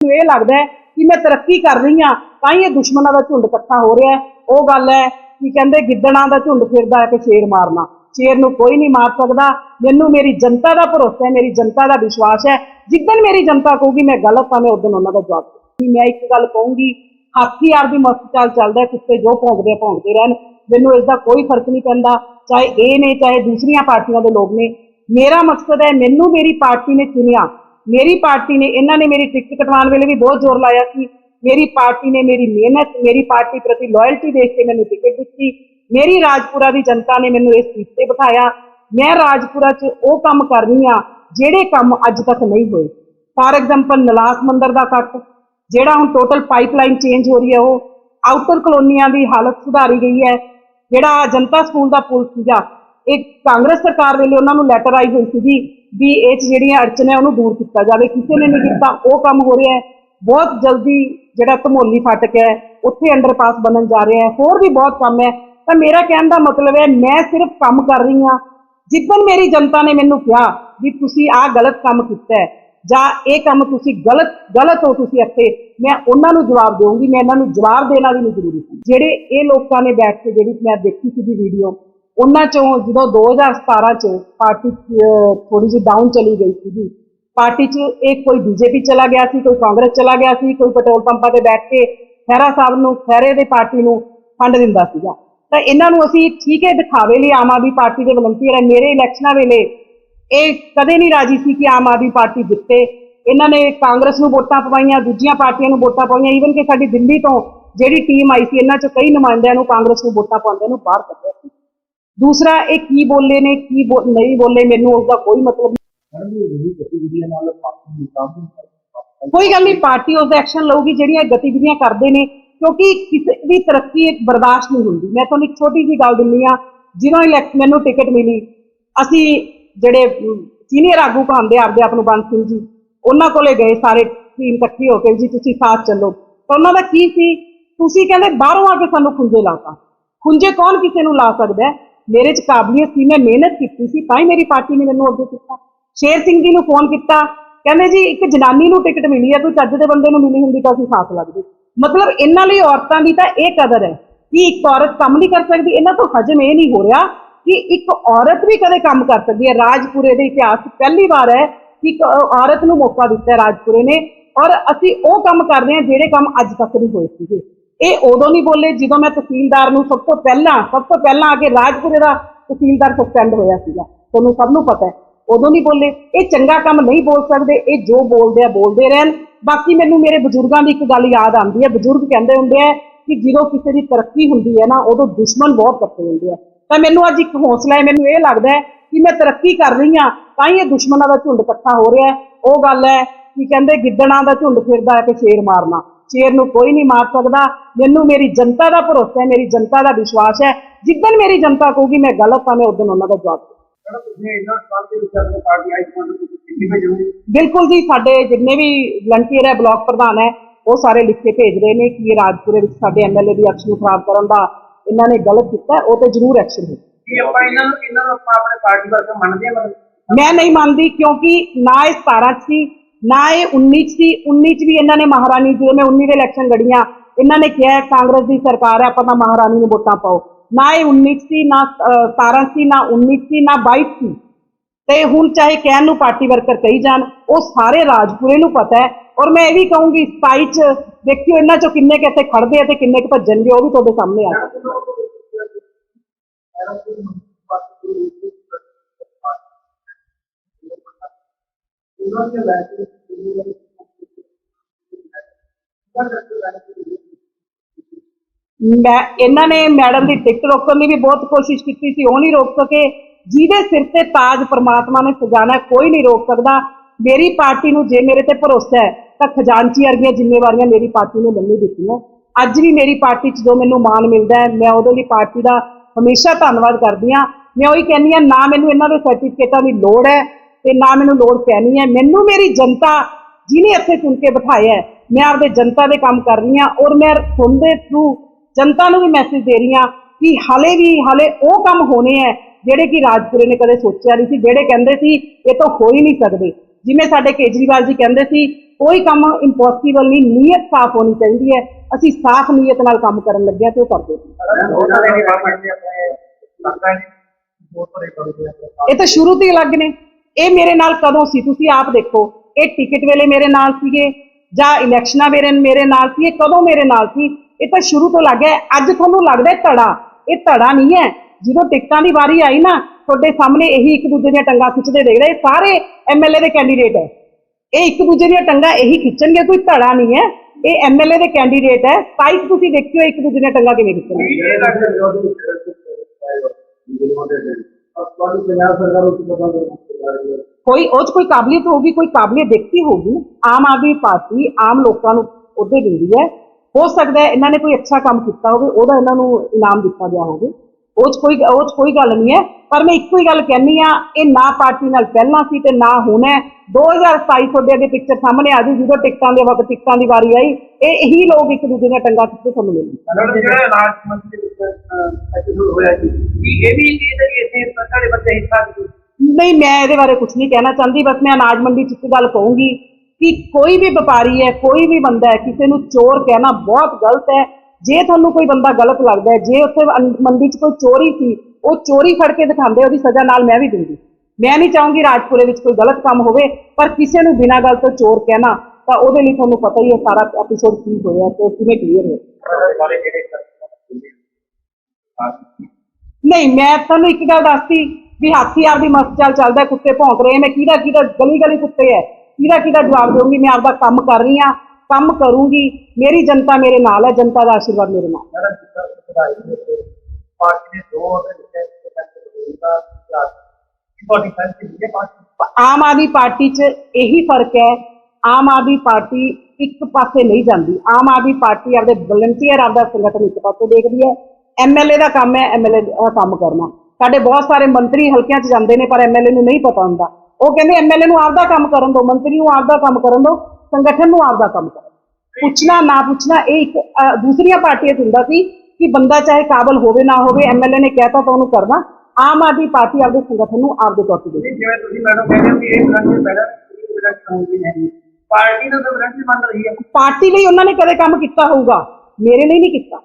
ਮੈਨੂੰ ਇਹ ਲੱਗਦਾ ਹੈ ਕਿ ਮੈਂ ਤਰੱਕੀ ਕਰ ਰਹੀ ਹਾਂ ਤਾਂ ਹੀ ਇਹ ਦੁਸ਼ਮਣਾਂ ਦਾ ਝੁੰਡ ਇਕੱਠਾ ਹੋ ਰਿਹਾ ਹੈ। ਉਹ ਗੱਲ ਹੈ ਕਿ ਕਹਿੰਦੇ ਗਿੱਦੜਾਂ ਦਾ ਝੁੰਡ ਫਿਰਦਾ ਹੈ ਕਿ ਸ਼ੇਰ ਮਾਰਨਾ। ਸ਼ੇਰ ਨੂੰ ਕੋਈ ਨਹੀਂ ਮਾਰ ਸਕਦਾ। ਮੈਨੂੰ ਮੇਰੀ ਜਨਤਾ ਦਾ ਭਰੋਸਾ ਹੈ ਮੇਰੀ ਜਨਤਾ ਦਾ ਵਿਸ਼ਵਾਸ ਹੈ। ਜਿੱਦਣ ਮੇਰੀ ਜਨਤਾ ਕਹੂਗੀ ਮੈਂ ਗਲਤ ਹਾਂ ਮੈਂ ਉਦੋਂ ਉਹਨਾਂ ਦਾ ਜਵਾਬ ਦੇਵਾਂਗੀ। ਮੈਂ ਇੱਕ ਗੱਲ ਕਹੂੰਗੀ ਹਾਥੀ ਆਰ ਦੀ ਮਸਤ ਚਾਲ ਚੱਲਦਾ ਹੈ, ਕੁੱਤੇ ਜੋ ਭੌਂਕਦੇ ਭੌਂਕਦੇ ਰਹਿਣ। ਮੈਨੂੰ ਇਸ ਦਾ ਕੋਈ ਫ਼ਰਕ ਨਹੀਂ ਪੈਂਦਾ ਚਾਹੇ ਇਹ ਨੇ ਚਾਹੇ ਦੂਸਰੀਆਂ ਪਾਰਟੀਆਂ ਦੇ ਲੋਕ ਨੇ। ਮੇਰਾ ਮਕਸਦ ਹੈ ਮੈਨੂੰ ਮੇਰੀ ਪਾਰਟੀ ਨੇ ਚੁਣਿਆ। ਮੇਰੀ ਪਾਰਟੀ ਨੇ, ਇਹਨਾਂ ਨੇ ਮੇਰੀ ਟਿਕਟ ਕਟਵਾਉਣ ਵੇਲੇ ਵੀ ਬਹੁਤ ਜ਼ੋਰ ਲਾਇਆ ਸੀ। ਮੇਰੀ ਪਾਰਟੀ ਨੇ ਮੇਰੀ ਮਿਹਨਤ, ਮੇਰੀ ਪਾਰਟੀ ਪ੍ਰਤੀ ਲਾਇਲਟੀ ਦੇਖ ਕੇ ਮੈਨੂੰ ਟਿਕਟ ਦਿੱਤੀ। ਮੇਰੀ ਰਾਜਪੁਰਾ ਦੀ ਜਨਤਾ ਨੇ ਮੈਨੂੰ ਇਸ ਸੀਟ ਤੇ ਬਿਠਾਇਆ। ਮੈਂ ਰਾਜਪੁਰਾ 'ਚ ਉਹ ਕੰਮ ਕਰ ਰਹੀ ਹਾਂ ਜਿਹੜੇ ਕੰਮ ਅੱਜ ਤੱਕ ਨਹੀਂ ਹੋਏ। ਫਾਰ ਐਗਜ਼ਾਮਪਲ ਨਲਾਸ ਮੰਦਰ ਦਾ ਕੱਟ ਜਿਹੜਾ ਹੁਣ ਟੋਟਲ ਪਾਈਪਲਾਈਨ ਚੇਂਜ ਹੋ ਰਹੀ ਹੈ ਉਹ ਆਊਟਰ ਕਲੋਨੀਆਂ ਦੀ ਹਾਲਤ ਸੁਧਾਰੀ ਗਈ ਹੈ। ਜਿਹੜਾ ਜਨਤਾ ਸਕੂਲ ਦਾ ਪੁਲ ਸੀਗਾ, ਇਹ ਕਾਂਗਰਸ ਸਰਕਾਰ ਵੇਲੇ ਉਹਨਾਂ ਨੂੰ ਲੈਟਰ ਆਈ ਹੋਈ ਸੀਗੀ। ਵੀ ਇਹ 'ਚ ਜਿਹੜੀਆਂ ਅੜਚਨਾਂ ਉਹਨੂੰ ਦੂਰ ਕੀਤਾ ਜਾਵੇ। ਕਿਸੇ ਨੇ ਨਹੀਂ ਕੀਤਾ, ਉਹ ਕੰਮ ਹੋ ਰਿਹਾ ਹੈ। ਬਹੁਤ ਜਲਦੀ ਜਿਹੜਾ ਧਮੋਲੀ ਫਾਟਕ ਹੈ, ਉੱਥੇ ਅੰਡਰਪਾਸ ਬਣਨ ਜਾ ਰਿਹਾ ਹੈ। ਹੋਰ ਵੀ ਬਹੁਤ ਕੰਮ ਹੈ। ਤਾਂ ਮੇਰਾ ਕਹਿਣ ਦਾ ਮਤਲਬ ਹੈ, ਮੈਂ ਸਿਰਫ ਕੰਮ ਕਰ ਰਹੀ ਹਾਂ। ਜਿੱਦਣ ਮੇਰੀ ਜਨਤਾ ਨੇ ਮੈਨੂੰ ਕਿਹਾ ਵੀ ਤੁਸੀਂ ਆਹ ਗਲਤ ਕੰਮ ਕੀਤਾ ਹੈ, ਜਾਂ ਇਹ ਕੰਮ ਤੁਸੀਂ ਗਲਤ ਗਲਤ ਹੋ ਤੁਸੀਂ ਇੱਥੇ, ਮੈਂ ਉਹਨਾਂ ਨੂੰ ਜਵਾਬ ਦੇਵਾਂਗੀ ਮੈਂ ਇਹਨਾਂ ਨੂੰ ਜਵਾਬ ਦੇਣਾ ਵੀ ਨਹੀਂ ਜ਼ਰੂਰੀ। ਸੀ ਜਿਹੜੇ ਇਹ ਲੋਕਾਂ ਨੇ ਬੈਠ ਕੇ ਜਿਹੜੀ ਮੈਂ ਦੇਖੀ ਸੀਗੀ ਵੀਡੀਓ ਉਹਨਾਂ ਚੋਂ ਜਦੋਂ 2017 ਚ ਪਾਰਟੀ ਥੋੜੀ ਜਿਹੀ ਡਾਊਨ ਚਲੀ ਗਈ ਸੀ ਪਾਰਟੀ 'ਚ ਇੱਕ ਕੋਈ ਬੀਜੇਪੀ ਚਲਾ ਗਿਆ ਸੀ, ਕੋਈ ਕਾਂਗਰਸ ਚਲਾ ਗਿਆ ਸੀ, ਕੋਈ ਪੈਟਰੋਲ ਪੰਪਾਂ ਤੇ ਬੈਠ ਕੇ ਖਹਿਰਾ ਸਾਹਿਬ ਨੂੰ, ਖਹਿਰੇ ਦੇ ਪਾਰਟੀ ਨੂੰ ਫੰਡ ਦਿੰਦਾ ਸੀਗਾ। ਤਾਂ ਇਹਨਾਂ ਨੂੰ ਅਸੀਂ ਠੀਕ ਹੈ, ਦਿਖਾਵੇ ਲਈ ਆਮ ਆਦਮੀ ਪਾਰਟੀ ਦੇ ਵਲੰਟੀਅਰ ਹੈ, ਮੇਰੇ ਇਲੈਕਸ਼ਨਾਂ ਵੇਲੇ ਇਹ ਕਦੇ ਨਹੀਂ ਰਾਜੀ ਸੀ ਕਿ ਆਮ ਆਦਮੀ ਪਾਰਟੀ ਜਿੱਤੇ। ਇਹਨਾਂ ਨੇ ਕਾਂਗਰਸ ਨੂੰ ਵੋਟਾਂ ਪਵਾਈਆਂ, ਦੂਜੀਆਂ ਪਾਰਟੀਆਂ ਨੂੰ ਵੋਟਾਂ ਪਵਾਈਆਂ ਈਵਨ ਕਿ ਸਾਡੀ ਦਿੱਲੀ ਤੋਂ ਜਿਹੜੀ ਟੀਮ ਆਈ ਸੀ, ਇਹਨਾਂ ਚੋਂ ਕਈ ਨੁਮਾਇੰਦਿਆਂ ਨੂੰ ਕਾਂਗਰਸ ਨੂੰ ਵੋਟਾਂ ਪਾਉਂਦੇ ਨੂੰ ਬਾਹਰ ਕੱਢਿਆ ਸੀ। ਦੂਸਰਾ, ਇਹ ਕੀ ਬੋਲੇ ਨੇ, ਕੀ ਬੋ- ਨਹੀਂ ਬੋਲੇ, ਮੈਨੂੰ ਉਸ ਦਾ ਕੋਈ ਮਤਲਬ ਕੋਈ ਗੱਲ ਨਹੀਂ, ਪਾਰਟੀ ਉਸ ਐਕਸ਼ਨ ਲਊਗੀ, ਜਿਹੜੀਆਂ ਗਤੀਵਿਧੀਆਂ ਕਰਦੇ ਨੇ, ਕਿਉਂਕਿ ਕਿਸੇ ਦੀ ਤਰੱਕੀ ਇੱਕ ਬਰਦਾਸ਼ਤ ਨਹੀਂ ਹੁੰਦੀ। ਮੈਂ ਤੁਹਾਨੂੰ ਇੱਕ ਛੋਟੀ ਜਿਹੀ ਗੱਲ ਦਿੰਨੀ ਆ ਜਦੋਂ ਇਲੈਕਟ ਮੈਨੂੰ ਟਿਕਟ ਮਿਲੀ। ਅਸੀਂ ਜਿਹੜੇ ਸੀਨੀਅਰ ਆਗੂ ਕਹਾਂਦੇ ਆਪਦੇ ਆਪ ਨੂੰ ਬੰਦ ਸਿੰਘ ਜੀ, ਉਹਨਾਂ ਕੋਲੇ ਗਏ ਸਾਰੇ ਟੀਮ ਇਕੱਠੀ ਹੋ ਕੇ, ਜੀ, ਤੁਸੀਂ ਸਾਥ ਚੱਲੋ। ਤਾਂ ਉਹਨਾਂ ਦਾ ਕੀ ਸੀ? ਤੁਸੀਂ ਕਹਿੰਦੇ ਬਾਹਰੋਂ ਆ ਕੇ ਸਾਨੂੰ ਖੁੰਝੇ ਲਾਤਾ। ਖੁੰਝੇ ਕੌਣ ਕਿਸੇ ਨੂੰ ਲਾ ਸਕਦਾ ਹੈ? ਮੇਰੇ ਚ ਕਾਬਲੀਅਤ ਸੀ, ਮੈਂ ਮਿਹਨਤ ਕੀਤੀ ਸੀ, ਤਾਂ ਹੀ ਮੇਰੀ ਪਾਰਟੀ ਨੇ ਮੈਨੂੰ ਅੱਗੇ ਕੀਤਾ। ਸ਼ੇਰ ਸਿੰਘ ਜੀ ਨੂੰ ਫੋਨ ਕੀਤਾ, ਕਹਿੰਦੇ ਜੀ, ਇੱਕ ਜਨਾਨੀ ਨੂੰ ਟਿਕਟ ਮਿਲੀ ਹੈ ਕੋਈ ਚੱਜ ਦੇ ਬੰਦੇ ਨੂੰ ਮਿਲੀ ਹੁੰਦੀ ਤਾਂ ਅਸੀਂ ਸਾਥ ਲੱਗਦੇ। ਮਤਲਬ ਇਹਨਾਂ ਲਈ ਔਰਤਾਂ ਦੀ ਤਾਂ ਇਹ ਕਦਰ ਹੈ ਕਿ ਇੱਕ ਔਰਤ ਕੰਮ ਨਹੀਂ ਕਰ ਸਕਦੀ, ਇਹਨਾਂ ਤੋਂ ਹਜਮ ਇਹ ਨਹੀਂ ਹੋ ਰਿਹਾ ਕਿ ਇੱਕ ਔਰਤ ਵੀ ਕਦੇ ਕੰਮ ਕਰ ਸਕਦੀ ਹੈ। ਰਾਜਪੁਰੇ ਦੇ ਇਤਿਹਾਸ ਪਹਿਲੀ ਵਾਰ ਹੈ ਕਿ ਇੱਕ ਔਰਤ ਨੂੰ ਮੌਕਾ ਦਿੱਤਾ ਰਾਜਪੁਰੇ ਨੇ ਔਰ ਅਸੀਂ ਉਹ ਕੰਮ ਕਰ ਰਹੇ ਹਾਂ ਜਿਹੜੇ ਕੰਮ ਅੱਜ ਤੱਕ ਨਹੀਂ ਹੋਏ ਸੀਗੇ। ਇਹ ਉਦੋਂ ਨਹੀਂ ਬੋਲੇ ਜਦੋਂ ਮੈਂ ਤਹਿਸੀਲਦਾਰ ਨੂੰ ਸਭ ਤੋਂ ਪਹਿਲਾਂ, ਸਭ ਤੋਂ ਪਹਿਲਾਂ ਆ ਕੇ ਰਾਜਪੁਰੇ ਦਾ ਤਹਿਸੀਲਦਾਰ ਸਸਪੈਂਡ ਹੋਇਆ ਸੀਗਾ। ਤੁਹਾਨੂੰ ਸਭ ਨੂੰ ਪਤਾ ਹੈ। ਉਦੋਂ ਨਹੀਂ ਬੋਲੇ। ਇਹ ਚੰਗਾ ਕੰਮ ਨਹੀਂ ਬੋਲ ਸਕਦੇ। ਇਹ ਜੋ ਬੋਲਦੇ ਆ, ਬੋਲਦੇ ਰਹਿਣ। ਬਾਕੀ ਮੈਨੂੰ ਮੇਰੇ ਬਜ਼ੁਰਗਾਂ ਦੀ ਇੱਕ ਗੱਲ ਯਾਦ ਆਉਂਦੀ ਹੈ। ਬਜ਼ੁਰਗ ਕਹਿੰਦੇ ਹੁੰਦੇ ਆ ਕਿ ਜਦੋਂ ਕਿਸੇ ਦੀ ਤਰੱਕੀ ਹੁੰਦੀ ਹੈ ਨਾ, ਉਦੋਂ ਦੁਸ਼ਮਣ ਬਹੁਤ ਇਕੱਠੇ ਹੁੰਦੇ ਆ। ਤਾਂ ਮੈਨੂੰ ਅੱਜ ਇੱਕ ਹੌਸਲਾ ਹੈ। ਮੈਨੂੰ ਇਹ ਲੱਗਦਾ ਹੈ ਕਿ ਮੈਂ ਤਰੱਕੀ ਕਰ ਰਹੀ ਹਾਂ, ਤਾਂ ਹੀ ਇਹ ਦੁਸ਼ਮਣਾਂ ਦਾ ਝੁੰਡ ਇਕੱਠਾ ਹੋ ਰਿਹਾ ਉਹ ਗੱਲ ਹੈ ਕਿ ਕਹਿੰਦੇ ਗਿੱਦੜਾਂ ਦਾ ਝੁੰਡ ਫਿਰਦਾ ਹੈ ਕਿ ਸ਼ੇਰ ਮਾਰਨਾ। ਸ਼ੇਰ ਨੂੰ ਕੋਈ ਨਹੀਂ ਮਾਰ ਸਕਦਾ। ਮੈਨੂੰ ਮੇਰੀ ਜਨਤਾ ਦਾ ਭਰੋਸਾ ਹੈ ਮੇਰੀ ਜਨਤਾ ਦਾ ਵਿਸ਼ਵਾਸ ਹੈ। ਜਿੱਦਣ ਮੇਰੀ ਜਨਤਾ ਕਹੂਗੀ ਮੈਂ ਗਲਤ ਹਾਂ ਮੈਂ ਉਦੋਂ ਉਹਨਾਂ ਦਾ ਜਵਾਬ ਬਿਲਕੁਲ ਜੀ ਸਾਡੇ ਜਿੰਨੇ ਵੀ ਵਲੰਟੀਅਰ ਹੈ ਬਲਾਕ ਪ੍ਰਧਾਨ ਹੈ ਉਹ ਸਾਰੇ ਲਿਖ ਕੇ ਭੇਜ ਰਹੇ ਨੇ ਕਿ ਇਹ ਰਾਜਪੁਰੇ ਵਿੱਚ ਸਾਡੇ ਐਮਐਲਏ ਦੀ ਅਕਸ਼ ਨੂੰ ਖਰਾਬ ਕਰਨ ਦਾ ਇਹਨਾਂ ਨੇ ਗਲਤ ਕੀਤਾ ਉਹ ਤੇ ਜ਼ਰੂਰ ਐਕਸ਼ਨ ਹੋਵੇ ਕੀ ਆਪਾਂ ਇਹਨਾਂ ਨੂੰ ਇਹਨਾਂ ਨੂੰ ਆਪਾਂ ਆਪਣੇ ਪਾਰਟੀ ਵਰਗਾ ਮੰਨਦੇ ਹਾਂ? ਮਤਲਬ ਮੈਂ ਨਹੀਂ ਮੰਨਦੀ ਕਿਉਂਕਿ ਨਾ ਇਹ 17 ਚ ਸੀ ਨਾ ਇਹ 19 ਚ ਸੀ 19 ਚ ਵੀ ਇਹਨਾਂ ਨੇ ਮਹਾਰਾਣੀ ਜਦੋਂ ਮੈਂ 19 ਦੇ ਇਲੈਕਸ਼ਨ ਲੜੀਆਂ, ਇਹਨਾਂ ਨੇ ਕਿਹਾ ਕਾਂਗਰਸ ਦੀ ਸਰਕਾਰ ਹੈ, ਆਪਾਂ ਤਾਂ ਮਹਾਰਾਣੀ ਨੂੰ ਵੋਟਾਂ ਪਾਓ। ਨਾ ਇਹ 19 ਸੀ, ਨਾ 17 ਸੀ, ਨਾ 19 ਸੀ, ਨਾ 22 ਸੀ। ਤੇ ਹੁਣ ਚਾਹੇ ਕਹਿਣ ਨੂੰ ਪਾਰਟੀ ਵਰਕਰ ਕਹੀ ਜਾਣ, ਉਹ ਸਾਰੇ ਰਾਜਪੁਰੇ ਨੂੰ ਪਤਾ ਹੈ। ਔਰ ਮੈਂ ਇਹ ਵੀ ਕਹੂੰਗੀ 27 ਚ ਦੇਖਿਓ ਇਹਨਾਂ ਚੋਂ ਕਿੰਨੇ ਕੁ ਇੱਥੇ ਖੜਦੇ ਆ ਤੇ ਕਿੰਨੇ ਕੁ ਭੱਜਣਗੇ, ਉਹ ਵੀ ਤੁਹਾਡੇ ਸਾਹਮਣੇ ਆ ਜਾਊ। ਉਹਨਾਂ ਦੇ ਲੈ ਕੇ ਮੈਂ, ਇਹਨਾਂ ਨੇ ਮੈਡਮ ਦੀ ਟਿਕਟ ਰੋਕਣ ਦੀ ਵੀ ਬਹੁਤ ਕੋਸ਼ਿਸ਼ ਕੀਤੀ ਸੀ, ਉਹ ਨਹੀਂ ਰੋਕ ਸਕੇ। ਜਿਹਦੇ ਸਿਰ ਤੇ ਤਾਜ ਪ੍ਰਮਾਤਮਾ ਨੇ ਸਜਾਣਾ ਕੋਈ ਨਹੀਂ ਰੋਕ ਸਕਦਾ। ਮੇਰੀ ਪਾਰਟੀ ਨੂੰ ਜੇ ਮੇਰੇ ਤੇ ਭਰੋਸਾ ਹੈ, ਤਾਂ ਖਜ਼ਾਨਚੀ ਵਰਗੀਆਂ ਜ਼ਿੰਮੇਵਾਰੀਆਂ ਮੇਰੀ ਪਾਰਟੀ ਨੇ ਮੈਨੂੰ ਦਿੱਤੀਆਂ। ਅੱਜ ਵੀ ਮੇਰੀ ਪਾਰਟੀ 'ਚ ਜੋ ਮੈਨੂੰ ਮਾਣ ਮਿਲਦਾ ਹੈ, ਮੈਂ ਉਹਦੇ ਲਈ ਪਾਰਟੀ ਦਾ ਹਮੇਸ਼ਾ ਧੰਨਵਾਦ ਕਰਦੀ ਹਾਂ। ਮੈਂ ਉਹੀ ਕਹਿੰਦੀ ਹਾਂ, ਨਾ ਮੈਨੂੰ ਇਹਨਾਂ ਦੇ ਸਰਟੀਫਿਕੇਟਾਂ ਦੀ ਲੋੜ ਹੈ ਤੇ ਨਾ ਮੈਨੂੰ ਲੋੜ ਪੈਣੀ ਹੈ। ਮੈਨੂੰ ਮੇਰੀ ਜਨਤਾ ਜਿਹਨੇ ਇੱਥੇ ਚੁਣ ਕੇ ਬਿਠਾਇਆ ਹੈ ਮੈਂ ਆਪਦੇ ਜਨਤਾ ਦੇ ਕੰਮ ਕਰ ਰਹੀ ਹਾਂ ਔਰ ਮੈਂ ਸੁਣਦੇ ਥਰੂ ਜਨਤਾ ਨੂੰ ਵੀ ਮੈਸੇਜ ਦੇ ਰਹੀ ਹਾਂ ਕਿ ਹਾਲੇ ਵੀ ਹਾਲੇ ਉਹ ਕੰਮ ਹੋਣੇ ਹੈ ਜਿਹੜੇ ਕਿ ਰਾਜਪੁਰੇ ਨੇ ਕਦੇ ਸੋਚਿਆ ਨਹੀਂ ਸੀ ਜਿਹੜੇ ਕਹਿੰਦੇ ਸੀ ਇਹ ਤਾਂ ਹੋ ਹੀ ਨਹੀਂ ਸਕਦੇ। ਜਿਵੇਂ ਸਾਡੇ ਕੇਜਰੀਵਾਲ ਜੀ ਕਹਿੰਦੇ ਸੀ ਕੋਈ ਕੰਮ ਇੰਪੋਸੀਬਲ ਨਹੀਂ ਨੀਅਤ ਸਾਫ਼ ਹੋਣੀ ਚਾਹੀਦੀ ਹੈ। ਅਸੀਂ ਸਾਫ਼ ਨੀਅਤ ਨਾਲ ਕੰਮ ਕਰਨ ਲੱਗੇ ਹਾਂ ਤੇ ਉਹ ਕਰਦੇ ਆਪਣੇ ਇਹ ਤਾਂ ਸ਼ੁਰੂ ਤੋਂ ਹੀ ਅਲੱਗ ਨੇ। ਇਹ ਮੇਰੇ ਨਾਲ ਕਦੋਂ ਸੀ? ਤੁਸੀਂ ਆਪ ਦੇਖੋ। ਇਹ ਟਿਕਟ ਵੇਲੇ ਮੇਰੇ ਨਾਲ ਸੀਗੇ ਜਾਂ ਇਲੈਕਸ਼ਨਾਂ ਵੇਲੇ ਮੇਰੇ ਨਾਲ ਸੀ? ਇਹ ਕਦੋਂ ਮੇਰੇ ਨਾਲ ਸੀ? ਇਹ ਤਾਂ ਸ਼ੁਰੂ ਤੋਂ ਲੱਗ ਹੈ ਅੱਜ ਤੁਹਾਨੂੰ ਲੱਗਦਾ ਧੜਾ? ਇਹ ਧੜਾ ਨਹੀਂ ਹੈ। ਜਦੋਂ ਟਿਕਟਾਂ ਦੀ ਵਾਰੀ ਆਈ ਨਾ, ਤੁਹਾਡੇ ਸਾਹਮਣੇ ਇਹੀ ਇੱਕ ਦੂਜੇ ਦੀਆਂ ਟੰਗਾਂ ਖਿੱਚਦੇ ਦੇਖ ਰਹੇ ਇਹ ਸਾਰੇ ਐਮਐਲਏ ਦੇ ਕੈਂਡੀਡੇਟ ਹੈ। ਇਹ ਇੱਕ ਦੂਜੇ ਦੀਆਂ ਟੰਗਾਂ ਇਹੀ ਖਿੱਚਣਗੇ, ਕੋਈ ਧੜਾ ਨਹੀਂ ਹੈ। ਇਹ ਐਮਐਲਏ ਦੇ ਕੈਂਡੀਡੇਟ ਹੈ। ਸਾਈਜ਼ ਤੁਸੀਂ ਦੇਖਿਓ, ਇੱਕ ਦੂਜੇ ਦੀਆਂ ਟੰਗਾਂ ਕਿਵੇਂ ਖਿੱਚਣਗੇ। ਤੁਹਾਨੂੰ ਪੰਜਾਬ ਸਰਕਾਰ ਉੱਤੇ ਪਤਾ ਨਹੀਂ ਕੋਈ, ਉਹ 'ਚ ਕੋਈ ਕਾਬਲੀਅਤ ਹੋਊਗੀ, ਕੋਈ ਕਾਬਲੀਅਤ ਦੇਖੀ ਹੋਊਗੀ, ਆਮ ਆਦਮੀ ਪਾਰਟੀ ਆਮ ਲੋਕਾਂ ਨੂੰ ਉਹਦੇ ਦਿੰਦੀ ਹੈ। ਹੋ ਸਕਦਾ ਹੈ ਇਹਨਾਂ ਨੇ ਕੋਈ ਅੱਛਾ ਕੰਮ ਕੀਤਾ ਹੋਵੇ, ਉਹਦਾ ਇਹਨਾਂ ਨੂੰ ਇਨਾਮ ਦਿੱਤਾ ਗਿਆ ਹੋਵੇ। ਉਹ 'ਚ ਕੋਈ, ਉਹ 'ਚ ਕੋਈ ਗੱਲ ਨਹੀਂ ਹੈ। ਪਰ ਮੈਂ ਇੱਕੋ ਹੀ ਗੱਲ ਕਹਿੰਨੀ ਆ ਇਹ ਨਾ ਪਾਰਟੀ ਨਾਲ ਪਹਿਲਾਂ ਸੀ ਤੇ ਨਾ ਹੁਣ ਹੈ। 2027 ਤੁਹਾਡੇ ਅੱਗੇ ਪਿਕਚਰ ਸਾਹਮਣੇ ਆ ਜੂ ਜਦੋਂ ਟਿਕਟਾਂ ਦੇ ਵਕਤ, ਟਿਕਟਾਂ ਦੀ ਵਾਰੀ ਆਈ ਇਹ ਇਹੀ ਲੋਕ ਇੱਕ ਦੂਜੇ ਦੀਆਂ ਟੰਗਾਂ ਖਿੱਚਦੇ ਤੁਹਾਨੂੰ ਮਿਲਣਗੇ ਅਗਰ ਜਿਹੜਾ ਅਨਾਜ ਮੰਤਰੀ ਦੇ ਵਿੱਚ ਐਪੀਸੋਡ ਹੋਇਆ ਸੀ ਕੀ ਇਹ ਵੀ ਇਹ ਜਿਹੜੀ ਇੱਥੇ ਸਾਡੇ ਬੱਚੇ ਹਿੱਸਾ ਨਹੀਂ ਮੈਂ ਇਹਦੇ ਬਾਰੇ ਕੁਝ ਨਹੀਂ ਕਹਿਣਾ ਚਾਹੁੰਦੀ ਬਸ ਮੈਂ ਅਨਾਜ ਮੰਡੀ 'ਚ ਇੱਕ ਗੱਲ ਕਹੂੰਗੀ ਕਿ ਕੋਈ ਵੀ ਵਪਾਰੀ ਹੈ ਕੋਈ ਵੀ ਬੰਦਾ ਹੈ ਕਿਸੇ ਨੂੰ ਚੋਰ ਕਹਿਣਾ ਬਹੁਤ ਗਲਤ ਹੈ। ਜੇ ਤੁਹਾਨੂੰ ਕੋਈ ਬੰਦਾ ਗਲਤ ਲੱਗਦਾ ਹੈ ਜੇ ਉੱਥੇ ਮੰਡੀ 'ਚ ਕੋਈ ਚੋਰੀ ਸੀ ਉਹ ਚੋਰੀ ਫੜ ਕੇ ਦਿਖਾਉਂਦੇ ਉਹਦੀ ਸਜ਼ਾ ਨਾਲ ਮੈਂ ਵੀ ਦੂੰਗੀ ਮੈਂ ਨਹੀਂ ਚਾਹੂੰਗੀ ਰਾਜਪੁਰੇ ਵਿੱਚ ਕੋਈ ਗਲਤ ਕੰਮ ਹੋਵੇ ਪਰ ਕਿਸੇ ਨੂੰ ਬਿਨਾਂ ਗੱਲ ਤੋਂ ਚੋਰ ਕਹਿਣਾ ਤਾਂ ਉਹਦੇ ਲਈ ਤੁਹਾਨੂੰ ਪਤਾ ਹੀ ਹੈ ਸਾਰਾ ਐਪੀਸੋਡ ਕੀ ਹੋਇਆ ਤੇ ਕਿਵੇਂ ਕਲੀਅਰ ਹੋਇਆ। ਨਹੀਂ ਮੈਂ ਤੁਹਾਨੂੰ ਇੱਕ ਗੱਲ ਦੱਸਤੀ ਵੀ ਹਾਥੀ ਆਪਦੀ ਮਸਤ ਚਾਲ ਚੱਲਦਾ ਕੁੱਤੇ ਭੌਂਕ ਰਹੇ ਮੈਂ ਕਿਹਦਾ ਕਿਹਦਾ ਗਲੀ ਗਲੀ ਕੁੱਤੇ ਹੈ ਕਿਹਦਾ ਕਿਹਦਾ ਜਵਾਬ ਦੇਵਾਂਗੀ ਮੈਂ ਆਪਦਾ ਕੰਮ ਕਰ ਰਹੀ ਹਾਂ ਕੰਮ ਕਰੂੰਗੀ ਮੇਰੀ ਜਨਤਾ ਮੇਰੇ ਨਾਲ ਹੈ ਜਨਤਾ ਦਾ ਆਸ਼ੀਰਵਾਦ ਮੇਰੇ ਨਾਲ। ਪਾਰਟੀ ਦੇ ਦੋ ਆਮ ਆਦਮੀ ਪਾਰਟੀ 'ਚ ਇਹੀ ਫ਼ਰਕ ਹੈ ਆਮ ਆਦਮੀ ਪਾਰਟੀ ਇੱਕ ਪਾਸੇ ਨਹੀਂ ਜਾਂਦੀ। ਆਮ ਆਦਮੀ ਪਾਰਟੀ ਆਪਦੇ ਵਲੰਟੀਅਰ ਆਪਦਾ ਸੰਗਠਨ ਇੱਕ ਪਾਸੇ ਦੇਖਦੀ ਹੈ। ਐਮਐਲਏ ਦਾ ਕੰਮ ਹੈ ਐਮਐਲਏ ਦਾ ਕੰਮ ਕਰਨਾ। ਸਾਡੇ ਬਹੁਤ ਸਾਰੇ ਮੰਤਰੀ ਹਲਕਿਆਂ 'ਚ ਜਾਂਦੇ ਨੇ, ਪਰ ਐਮਐਲਏ ਨੂੰ ਨਹੀਂ ਪਤਾ ਹੁੰਦਾ। ਉਹ ਕਹਿੰਦੇ ਐਮਐਲਏ ਨੂੰ ਆਪਦਾ ਕੰਮ ਕਰਨ ਦਿਓ, ਮੰਤਰੀ ਨੂੰ ਆਪਦਾ ਕੰਮ ਕਰਨ ਦਿਓ, ਸੰਗਠਨ ਨੂੰ ਆਪਦਾ ਕੰਮ ਕਰਨ ਪੁੱਛਣਾ ਨਾ ਪੁੱਛਣਾ, ਇਹ ਇੱਕ ਦੂਸਰੀਆਂ ਪਾਰਟੀਆਂ 'ਚ ਹੁੰਦਾ ਸੀ ਕਿ ਬੰਦਾ ਚਾਹੇ ਕਾਬਲ ਹੋਵੇ ਨਾ ਹੋਵੇ ਐਮਐਲਏ ਨੇ ਕਹਿਤਾ ਤਾਂ ਉਹਨੂੰ ਕਰਨਾ। ਆਮ ਆਦਮੀ ਪਾਰਟੀ ਆਪਦੇ ਸੰਗਠਨ ਨੂੰ ਆਪਦੇ ਤੌਰ ਤੇ ਦੇਖਦੀ ਜਿਵੇਂ ਤੁਸੀਂ ਮੈਡਮ ਕਹਿੰਦੇ ਹੋ ਕਿ ਇਹ ਬ੍ਰਾਂਚ ਪਹਿਲਾਂ ਪਾਰਟੀ ਨੂੰ ਤਾਂ ਬ੍ਰਾਂਚ ਬਣ ਰਹੀ ਹੈ। ਪਾਰਟੀ ਲਈ ਉਹਨਾਂ ਨੇ ਕਦੇ ਕੰਮ ਕੀਤਾ ਹੋਊਗਾ? ਮੇਰੇ ਲਈ ਨਹੀਂ ਕੀਤਾ।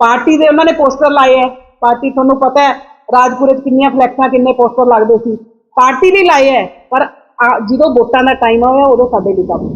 ਪਾਰਟੀ ਦੇ ਉਹਨਾਂ ਨੇ ਪੋਸਟਰ ਲਾਏ ਹੈ। ਪਾਰਟੀ ਤੁਹਾਨੂੰ ਪਤਾ ਹੈ, ਰਾਜਪੁਰੇ 'ਚ ਕਿੰਨੀਆਂ ਫਲੈਕਸਾਂ, ਕਿੰਨੇ ਪੋਸਟਰ ਲੱਗਦੇ ਸੀ। ਪਾਰਟੀ ਲਈ ਲਾਏ ਹੈ, ਪਰ ਜਦੋਂ ਵੋਟਾਂ ਦਾ ਟਾਈਮ ਆਇਆ, ਉਦੋਂ ਸਾਡੇ ਲਈ ਕੰਮ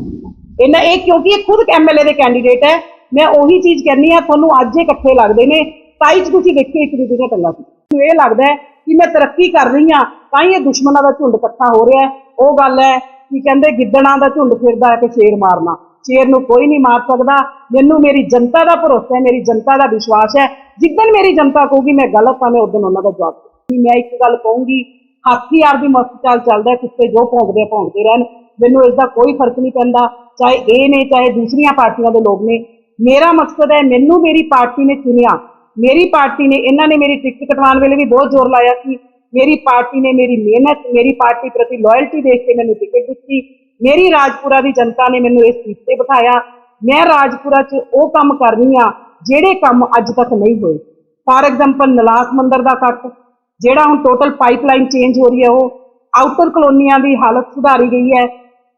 ਇਹਨਾਂ, ਇਹ ਕਿਉਂਕਿ ਇਹ ਖੁਦ ਐਮਐਲਏ ਦੇ ਕੈਂਡੀਡੇਟ ਹੈ। ਮੈਂ ਉਹੀ ਚੀਜ਼ ਕਹਿੰਨੀ ਆ ਤੁਹਾਨੂੰ ਅੱਜ ਇਕੱਠੇ ਲੱਗਦੇ ਨੇ। ਤਾਈ 'ਚ ਤੁਸੀਂ ਦੇਖਿਓ ਇੱਕ ਦੂਜੇ ਦੀਆਂ ਟੰਗਾਂ ਸੀ। ਮੈਨੂੰ ਇਹ ਲੱਗਦਾ ਕਿ ਮੈਂ ਤਰੱਕੀ ਕਰ ਰਹੀ ਹਾਂ, ਤਾਂ ਹੀ ਇਹ ਦੁਸ਼ਮਣਾਂ ਦਾ ਝੁੰਡ ਇਕੱਠਾ ਹੋ ਰਿਹਾ ਉਹ ਗੱਲ ਹੈ ਕਿ ਕਹਿੰਦੇ ਗਿੱਦੜਾਂ ਦਾ ਝੁੰਡ ਫਿਰਦਾ ਹੈ ਕਿ ਸ਼ੇਰ ਮਾਰਨਾ। ਸ਼ੇਰ ਨੂੰ ਕੋਈ ਨਹੀਂ ਮਾਰ ਸਕਦਾ। ਮੈਨੂੰ ਮੇਰੀ ਜਨਤਾ ਦਾ ਭਰੋਸਾ ਹੈ ਮੇਰੀ ਜਨਤਾ ਦਾ ਵਿਸ਼ਵਾਸ ਹੈ। ਜਿੱਦਣ ਮੇਰੀ ਜਨਤਾ ਕਹੂਗੀ ਮੈਂ ਗਲਤ ਹਾਂ ਮੈਂ ਉਦੋਂ ਉਹਨਾਂ ਦਾ ਜਵਾਬ ਦਊਂਗੀ ਮੈਂ ਇੱਕ ਗੱਲ ਕਹੂੰਗੀ ਹਾਥੀ ਆਪਦੀ ਮਸਤ ਚਾਲ ਚੱਲਦਾ ਹੈ, ਕੁੱਤੇ ਜੋ ਭੌਂਕਦੇ ਆ, ਭੌਂਕਦੇ ਰਹਿਣ। ਮੈਨੂੰ ਇਸ ਦਾ ਕੋਈ ਫ਼ਰਕ ਨਹੀਂ ਪੈਂਦਾ ਚਾਹੇ ਇਹ ਨੇ ਚਾਹੇ ਦੂਸਰੀਆਂ ਪਾਰਟੀਆਂ ਦੇ ਲੋਕ ਨੇ। ਮੇਰਾ ਮਕਸਦ ਹੈ ਮੈਨੂੰ ਮੇਰੀ ਪਾਰਟੀ ਨੇ ਚੁਣਿਆ। ਮੇਰੀ ਪਾਰਟੀ ਨੇ ਇਹਨਾਂ ਨੇ ਮੇਰੀ ਟਿਕਟ ਕਟਵਾਉਣ ਵੇਲੇ ਵੀ ਬਹੁਤ ਜ਼ੋਰ ਲਾਇਆ ਸੀ। ਮੇਰੀ ਪਾਰਟੀ ਨੇ ਮੇਰੀ ਮਿਹਨਤ, ਮੇਰੀ ਪਾਰਟੀ ਪ੍ਰਤੀ ਲਾਇਲਟੀ ਦੇਖ ਕੇ ਮੈਨੂੰ ਟਿਕਟ ਦਿੱਤੀ। ਮੇਰੀ ਰਾਜਪੁਰਾ ਦੀ ਜਨਤਾ ਨੇ ਮੈਨੂੰ ਇਸ ਸੀਟ ਤੇ ਬਿਠਾਇਆ। ਮੈਂ ਰਾਜਪੁਰਾ 'ਚ ਉਹ ਕੰਮ ਕਰ ਰਹੀ ਹਾਂ ਜਿਹੜੇ ਕੰਮ ਅੱਜ ਤੱਕ ਨਹੀਂ ਹੋਏ। ਫਾਰ ਐਗਜ਼ਾਮਪਲ ਨਲਾਸ ਮੰਦਰ ਦਾ ਕੱਟ ਜਿਹੜਾ ਹੁਣ ਟੋਟਲ ਪਾਈਪਲਾਈਨ ਚੇਂਜ ਹੋ ਰਹੀ ਹੈ ਉਹ ਆਊਟਰ ਕਲੋਨੀਆਂ ਦੀ ਹਾਲਤ ਸੁਧਾਰੀ ਗਈ ਹੈ।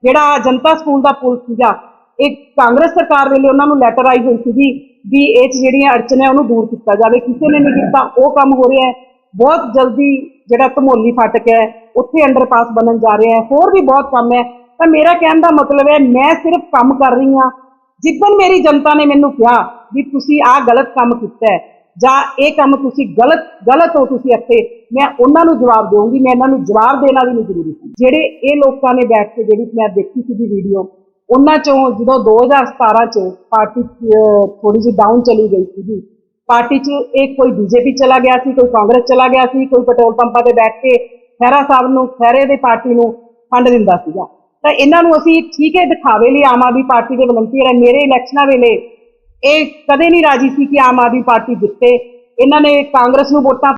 ਜਿਹੜਾ ਜਨਤਾ ਸਕੂਲ ਦਾ ਪੁਲ ਸੀਗਾ, ਇਹ ਕਾਂਗਰਸ ਸਰਕਾਰ ਵੇਲੇ ਉਹਨਾਂ ਨੂੰ ਲੈਟਰ ਆਈ ਹੋਈ ਸੀਗੀ ਵੀ ਇਹ 'ਚ ਜਿਹੜੀਆਂ ਅੜਚਨਾਂ ਉਹਨੂੰ ਦੂਰ ਕੀਤਾ ਜਾਵੇ। ਕਿਸੇ ਨੇ ਨਹੀਂ ਕੀਤਾ, ਉਹ ਕੰਮ ਹੋ ਰਿਹਾ ਹੈ। ਬਹੁਤ ਜਲਦੀ ਜਿਹੜਾ ਧਮੋਲੀ ਫਾਟਕ ਹੈ, ਉੱਥੇ ਅੰਡਰਪਾਸ ਬਣਨ ਜਾ ਰਿਹਾ ਹੈ, ਹੋਰ ਵੀ ਬਹੁਤ ਕੰਮ ਹੈ। ਤਾਂ ਮੇਰਾ ਕਹਿਣ ਦਾ ਮਤਲਬ ਹੈ, ਮੈਂ ਸਿਰਫ ਕੰਮ ਕਰ ਰਹੀ ਹਾਂ। ਜਿੱਦਣ ਮੇਰੀ ਜਨਤਾ ਨੇ ਮੈਨੂੰ ਕਿਹਾ ਵੀ ਤੁਸੀਂ ਆਹ ਗਲਤ ਕੰਮ ਕੀਤਾ ਹੈ, ਜਾਂ ਇਹ ਕੰਮ ਤੁਸੀਂ ਗਲਤ ਗਲਤ ਹੋ ਤੁਸੀਂ ਇੱਥੇ, ਮੈਂ ਉਹਨਾਂ ਨੂੰ ਜਵਾਬ ਦੇਵਾਂਗੀ ਮੈਂ ਇਹਨਾਂ ਨੂੰ ਜਵਾਬ ਦੇਣਾ ਵੀ ਨਹੀਂ ਜ਼ਰੂਰੀ। ਸੀ ਜਿਹੜੇ ਇਹ ਲੋਕਾਂ ਨੇ ਬੈਠ ਕੇ ਜਿਹੜੀ ਮੈਂ ਦੇਖੀ ਸੀਗੀ ਵੀਡੀਓ ਉਹਨਾਂ ਚੋਂ ਜਦੋਂ 2017 ਚ ਪਾਰਟੀ ਥੋੜੀ ਜਿਹੀ ਡਾਊਨ ਚਲੀ ਗਈ ਸੀਗੀ ਪਾਰਟੀ 'ਚ ਇਹ ਕੋਈ ਬੀਜੇਪੀ ਚਲਾ ਗਿਆ ਸੀ, ਕੋਈ ਕਾਂਗਰਸ ਚਲਾ ਗਿਆ ਸੀ, ਕੋਈ ਪੈਟਰੋਲ ਪੰਪਾਂ ਤੇ ਬੈਠ ਕੇ ਖਹਿਰਾ ਸਾਹਿਬ ਨੂੰ, ਖਹਿਰੇ ਦੇ ਪਾਰਟੀ ਨੂੰ ਫੰਡ ਦਿੰਦਾ ਸੀਗਾ। ਤਾਂ ਇਹਨਾਂ ਨੂੰ ਅਸੀਂ ਠੀਕ ਹੈ, ਦਿਖਾਵੇ ਲਈ ਆਮ ਆਦਮੀ ਪਾਰਟੀ ਦੇ ਵਲੰਟੀਅਰ ਹੈ। ਮੇਰੇ ਇਲੈਕਸ਼ਨਾਂ ਵੇਲੇ ਇਹ ਕਦੇ ਨਹੀਂ ਰਾਜੀ ਸੀ ਕਿ ਆਮ ਆਦਮੀ ਪਾਰਟੀ ਜਿੱਤੇ। ਇਹਨਾਂ ਨੇ ਕਾਂਗਰਸ ਨੂੰ ਵੋਟਾਂ